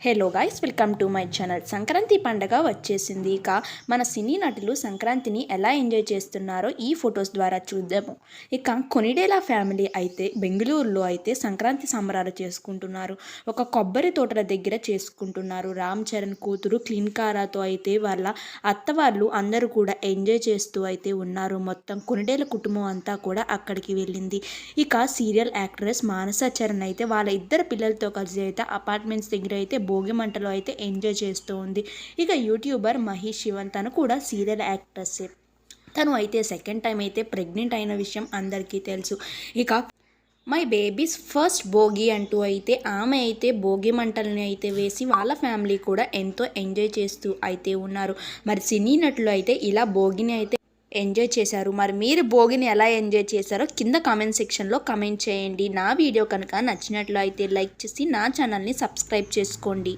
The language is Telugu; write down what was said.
Hello guys welcome to my channel. Sankranti పండగ వచ్చేసింది ఇక మన సినీ నటులు సంక్రాంతిని ఎలా ఎంజాయ్ చేస్తున్నారో ఈ ఫొటోస్ ద్వారా చూద్దాము. ఇక కొనిడేలా ఫ్యామిలీ అయితే బెంగళూరులో అయితే సంక్రాంతి సంబరాలు చేసుకుంటున్నారు. ఒక కొబ్బరి తోటల దగ్గర చేసుకుంటున్నారు. రామ్ చరణ్ కూతురు క్లీన్ కారాతో అయితే వాళ్ళ అత్త వాళ్ళు అందరూ కూడా ఎంజాయ్ చేస్తూ అయితే ఉన్నారు. మొత్తం కొనిడేల కుటుంబం అంతా కూడా అక్కడికి వెళ్ళింది. ఇక సీరియల్ యాక్ట్రెస్ మానస చరణ్ అయితే వాళ్ళ ఇద్దరు పిల్లలతో కలిసి అయితే అపార్ట్మెంట్స్ దగ్గర అయితే భోగి మంటలో అయితే ఎంజాయ్ చేస్తూ ఉంది. ఇక యూట్యూబర్ మహేష్ శివన్ తను కూడా సీరియల్ యాక్ట్రెస్ తను అయితే సెకండ్ టైం అయితే ప్రెగ్నెంట్ అయిన విషయం అందరికీ తెలుసు. ఇక మై బేబీస్ ఫస్ట్ భోగి అంటూ అయితే ఆమె అయితే భోగి మంటల్ని అయితే వేసి వాళ్ళ ఫ్యామిలీ కూడా ఎంతో ఎంజాయ్ చేస్తూ అయితే ఉన్నారు. మరి సినీ నటులు అయితే ఇలా భోగిని అయితే ఎంజాయ్ చేశారు. మరి మీరు భోగిని ఎలా ఎంజాయ్ చేశారో కింద కామెంట్ సెక్షన్లో కామెంట్ చేయండి. నా వీడియో కనుక నచ్చినట్లు అయితే లైక్ చేసి నా ఛానల్ని సబ్స్క్రైబ్ చేసుకోండి.